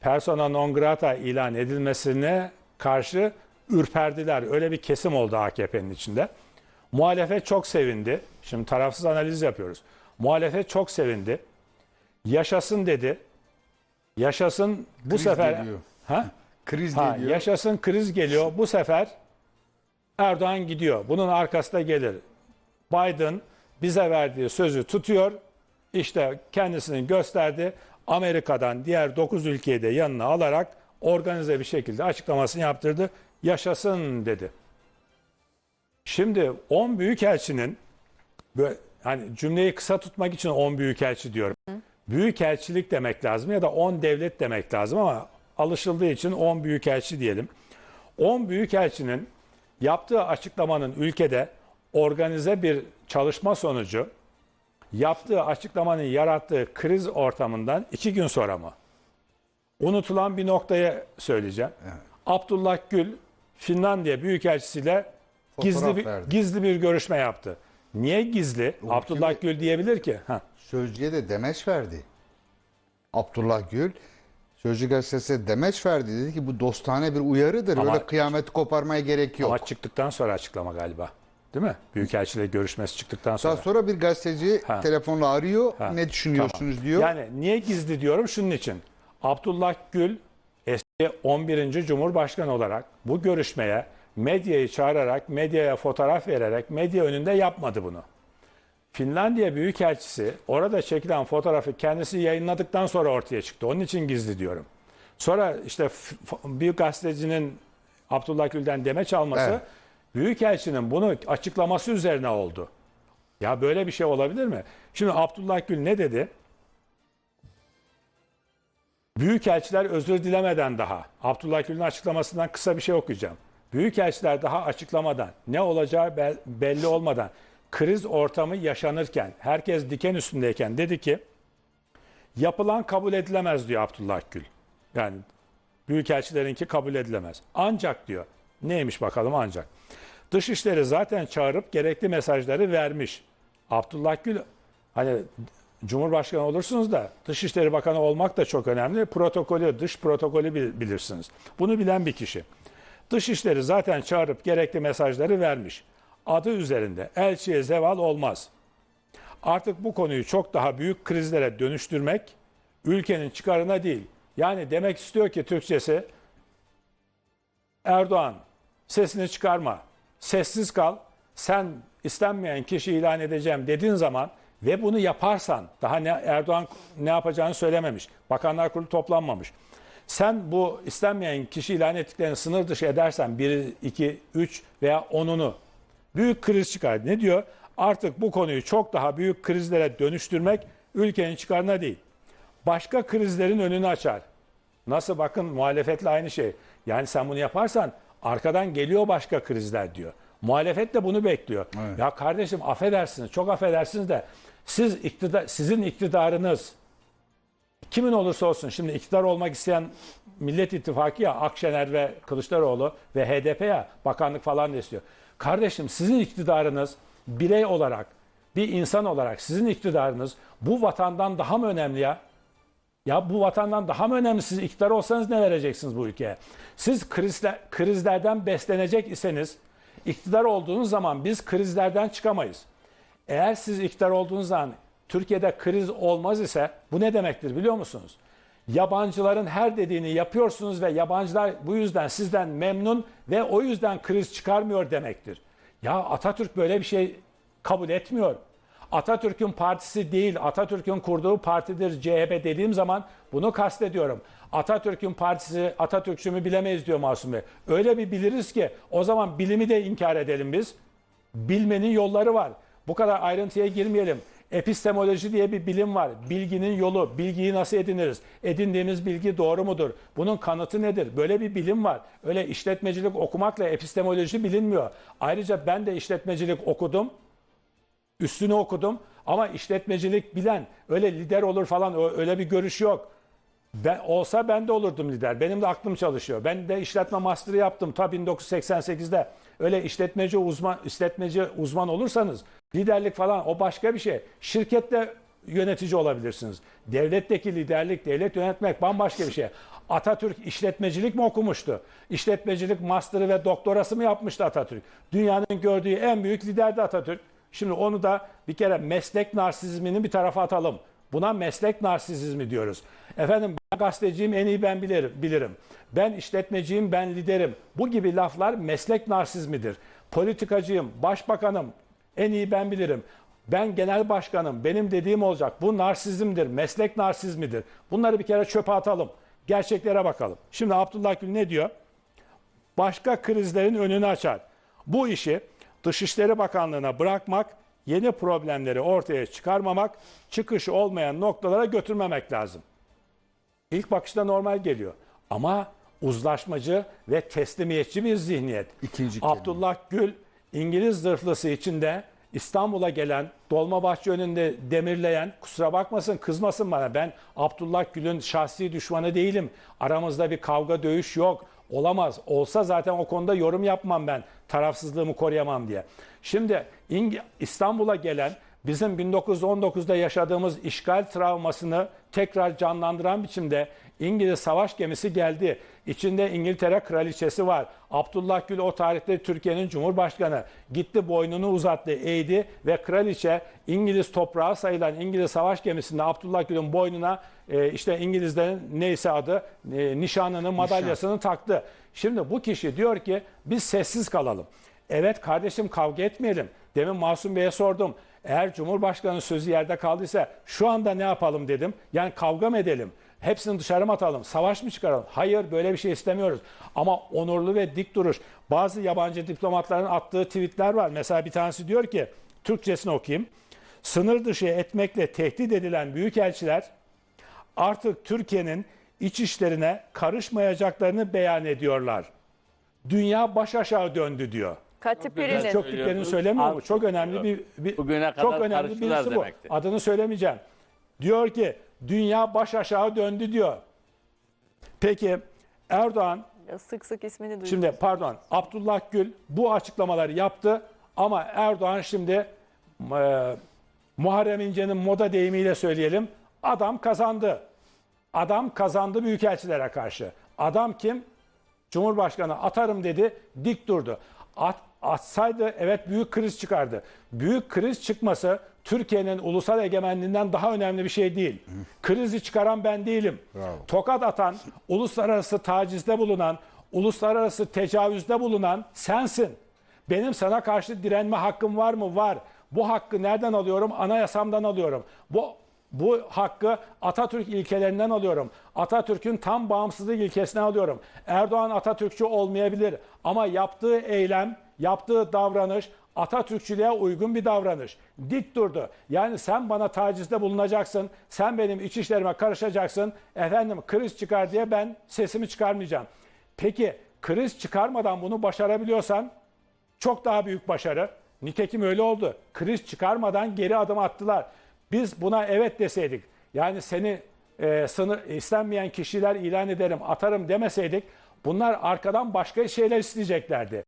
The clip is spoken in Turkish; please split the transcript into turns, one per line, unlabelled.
persona non grata ilan edilmesine karşı ürperdiler. Öyle bir kesim oldu AKP'nin içinde. Muhalefet çok sevindi. Şimdi tarafsız analiz yapıyoruz. Muhalefet çok sevindi. Yaşasın dedi. Yaşasın bu
Kriz
sefer
geliyor.
ha?
Kriz
Ha,
geliyor.
yaşasın kriz geliyor. Bu sefer Erdoğan gidiyor. Bunun arkasında gelir. Biden bize verdiği sözü tutuyor. İşte kendisini gösterdi. Amerika'dan diğer 9 ülkeyi de yanına alarak organize bir şekilde açıklamasını yaptırdı. Yaşasın dedi. Şimdi 10 büyükelçinin böyle hani cümleyi kısa tutmak için 10 büyükelçi diyorum. Büyükelçilik demek lazım ya da 10 devlet demek lazım ama alışıldığı için 10 büyükelçi diyelim. 10 büyükelçinin yaptığı açıklamanın ülkede organize bir çalışma sonucu yaptığı açıklamanın yarattığı kriz ortamından iki gün sonra mı? Unutulan bir noktaya söyleyeceğim. Abdullah Gül Finlandiya Büyükelçisiyle gizli
Fotoğraf
bir,
verdi.
gizli bir görüşme yaptı. Niye gizli? Abdullah Gül diyebilir ki. Ha.
Sözcüye de demeç verdi. Abdullah Gül Sözcü gazetesine demeç verdi. Dedi ki bu dostane bir uyarıdır.
Ama-
Öyle kıyameti koparmaya gerek yok.
Ama çıktıktan sonra açıklama galiba. Değil mi? Büyükelçiyle görüşmesi çıktıktan sonra.
Daha sonra bir gazeteci
Ha.
telefonla arıyor.
Ha,
Ne düşünüyorsunuz
tamam.
diyor.
Yani niye gizli diyorum? Şunun için. Abdullah Gül eski 11. Cumhurbaşkanı olarak bu görüşmeye medyayı çağırarak, medyaya fotoğraf vererek medya önünde yapmadı bunu. Finlandiya Büyükelçisi orada çekilen fotoğrafı kendisi yayınladıktan sonra ortaya çıktı. Onun için gizli diyorum. Sonra işte bir gazetecinin Abdullah Gül'den demeç alması
Evet.
Büyükelçinin bunu açıklaması üzerine oldu. Ya böyle bir şey olabilir mi? Şimdi Abdullah Gül ne dedi? Büyükelçiler özür dilemeden daha, Abdullah Gül'ün açıklamasından kısa bir şey okuyacağım. Büyükelçiler daha açıklamadan, ne olacağı bel- belli olmadan, kriz ortamı yaşanırken, herkes diken üstündeyken dedi ki, yapılan kabul edilemez diyor Abdullah Gül. Yani Büyükelçilerinki kabul edilemez. Ancak diyor, neymiş bakalım ancak. Dışişleri zaten çağırıp gerekli mesajları vermiş. Abdullah Gül hani Cumhurbaşkanı olursunuz da Dışişleri Bakanı olmak da çok önemli. Protokolü, dış protokolü bil- bilirsiniz. Bunu bilen bir kişi. Dışişleri zaten çağırıp gerekli mesajları vermiş. Adı üzerinde elçiye zeval olmaz. Artık bu konuyu çok daha büyük krizlere dönüştürmek ülkenin çıkarına değil. Yani demek istiyor ki Türkçesi Erdoğan sesini çıkarma, sessiz kal. Sen istenmeyen kişi ilan edeceğim dediğin zaman ve bunu yaparsan daha ne Erdoğan ne yapacağını söylememiş. Bakanlar Kurulu toplanmamış. Sen bu istenmeyen kişi ilan ettiklerini sınır dışı edersen 1, 2, 3 veya 10'unu büyük kriz çıkar. Ne diyor? Artık bu konuyu çok daha büyük krizlere dönüştürmek ülkenin çıkarına değil. Başka krizlerin önünü açar. Nasıl bakın muhalefetle aynı şey. Yani sen bunu yaparsan arkadan geliyor başka krizler diyor. Muhalefet de bunu bekliyor.
Evet.
Ya kardeşim affedersiniz, çok affedersiniz de siz iktidar, sizin iktidarınız kimin olursa olsun şimdi iktidar olmak isteyen Millet İttifakı ya Akşener ve Kılıçdaroğlu ve HDP ya bakanlık falan da istiyor. Kardeşim sizin iktidarınız birey olarak bir insan olarak sizin iktidarınız bu vatandan daha mı önemli ya? Ya bu vatandan daha mı önemli siz iktidar olsanız ne vereceksiniz bu ülkeye? Siz krizler, krizlerden beslenecek iseniz iktidar olduğunuz zaman biz krizlerden çıkamayız. Eğer siz iktidar olduğunuz zaman Türkiye'de kriz olmaz ise bu ne demektir biliyor musunuz? Yabancıların her dediğini yapıyorsunuz ve yabancılar bu yüzden sizden memnun ve o yüzden kriz çıkarmıyor demektir. Ya Atatürk böyle bir şey kabul etmiyor. Atatürk'ün partisi değil, Atatürk'ün kurduğu partidir CHP dediğim zaman bunu kastediyorum. Atatürk'ün partisi Atatürkçü mü bilemeyiz diyor Masum Bey. Öyle bir biliriz ki o zaman bilimi de inkar edelim biz. Bilmenin yolları var. Bu kadar ayrıntıya girmeyelim. Epistemoloji diye bir bilim var. Bilginin yolu, bilgiyi nasıl ediniriz? Edindiğimiz bilgi doğru mudur? Bunun kanıtı nedir? Böyle bir bilim var. Öyle işletmecilik okumakla epistemoloji bilinmiyor. Ayrıca ben de işletmecilik okudum üstünü okudum ama işletmecilik bilen öyle lider olur falan öyle bir görüş yok. Ben olsa ben de olurdum lider. Benim de aklım çalışıyor. Ben de işletme master'ı yaptım ta 1988'de. Öyle işletmeci uzman işletmeci uzman olursanız liderlik falan o başka bir şey. Şirkette yönetici olabilirsiniz. Devletteki liderlik, devlet yönetmek bambaşka bir şey. Atatürk işletmecilik mi okumuştu? İşletmecilik master'ı ve doktorası mı yapmıştı Atatürk? Dünyanın gördüğü en büyük liderdi Atatürk. Şimdi onu da bir kere meslek narsizmini bir tarafa atalım. Buna meslek narsizmi diyoruz. Efendim ben gazeteciyim en iyi ben bilirim. bilirim. Ben işletmeciyim ben liderim. Bu gibi laflar meslek narsizmidir. Politikacıyım, başbakanım en iyi ben bilirim. Ben genel başkanım, benim dediğim olacak. Bu narsizmdir, meslek narsizmidir. Bunları bir kere çöpe atalım. Gerçeklere bakalım. Şimdi Abdullah Gül ne diyor? başka krizlerin önünü açar. Bu işi Dışişleri Bakanlığı'na bırakmak, yeni problemleri ortaya çıkarmamak, çıkışı olmayan noktalara götürmemek lazım. İlk bakışta normal geliyor. Ama uzlaşmacı ve teslimiyetçi bir zihniyet.
İkinci kelime.
Abdullah Gül İngiliz zırhlısı içinde İstanbul'a gelen Dolmabahçe önünde demirleyen kusura bakmasın kızmasın bana ben Abdullah Gül'ün şahsi düşmanı değilim. Aramızda bir kavga dövüş yok. Olamaz. Olsa zaten o konuda yorum yapmam ben. Tarafsızlığımı koruyamam diye. Şimdi İstanbul'a gelen bizim 1919'da yaşadığımız işgal travmasını tekrar canlandıran biçimde İngiliz savaş gemisi geldi. İçinde İngiltere kraliçesi var. Abdullah Gül o tarihte Türkiye'nin cumhurbaşkanı. Gitti boynunu uzattı, eğdi ve kraliçe İngiliz toprağı sayılan İngiliz savaş gemisinde Abdullah Gül'ün boynuna e, işte İngilizlerin neyse adı e, nişanını, madalyasını taktı. Şimdi bu kişi diyor ki biz sessiz kalalım. Evet kardeşim kavga etmeyelim. Demin Masum Bey'e sordum. Eğer Cumhurbaşkanı sözü yerde kaldıysa şu anda ne yapalım dedim. Yani kavga mı edelim? Hepsini dışarı mı atalım? Savaş mı çıkaralım? Hayır böyle bir şey istemiyoruz. Ama onurlu ve dik duruş. Bazı yabancı diplomatların attığı tweetler var. Mesela bir tanesi diyor ki, Türkçesini okuyayım. Sınır dışı etmekle tehdit edilen büyükelçiler artık Türkiye'nin iç işlerine karışmayacaklarını beyan ediyorlar. Dünya baş aşağı döndü diyor.
Katipiri'nin
Çok Türklerini söylemiyor mu? Çok önemli bir, bir
Bugüne
çok
kadar
önemli
karıştılar
birisi bu. Adını söylemeyeceğim. Diyor ki dünya baş aşağı döndü diyor. Peki Erdoğan
sık sık ismini duydum.
Şimdi pardon Abdullah Gül bu açıklamaları yaptı ama Erdoğan şimdi e, Muharrem İnce'nin moda deyimiyle söyleyelim adam kazandı. Adam kazandı büyükelçilere karşı. Adam kim? Cumhurbaşkanı atarım dedi dik durdu. At, atsaydı evet büyük kriz çıkardı. Büyük kriz çıkması Türkiye'nin ulusal egemenliğinden daha önemli bir şey değil. Krizi çıkaran ben değilim.
Bravo.
Tokat atan, uluslararası tacizde bulunan, uluslararası tecavüzde bulunan sensin. Benim sana karşı direnme hakkım var mı? Var. Bu hakkı nereden alıyorum? Anayasamdan alıyorum. Bu bu hakkı Atatürk ilkelerinden alıyorum. Atatürk'ün tam bağımsızlık ilkesinden alıyorum. Erdoğan Atatürkçü olmayabilir ama yaptığı eylem, yaptığı davranış Atatürkçülüğe uygun bir davranış. Dik durdu. Yani sen bana tacizde bulunacaksın, sen benim iç işlerime karışacaksın. Efendim kriz çıkar diye ben sesimi çıkarmayacağım. Peki kriz çıkarmadan bunu başarabiliyorsan çok daha büyük başarı. Nitekim öyle oldu. Kriz çıkarmadan geri adım attılar. Biz buna evet deseydik, yani seni e, sınır istenmeyen kişiler ilan ederim, atarım demeseydik, bunlar arkadan başka şeyler isteyeceklerdi.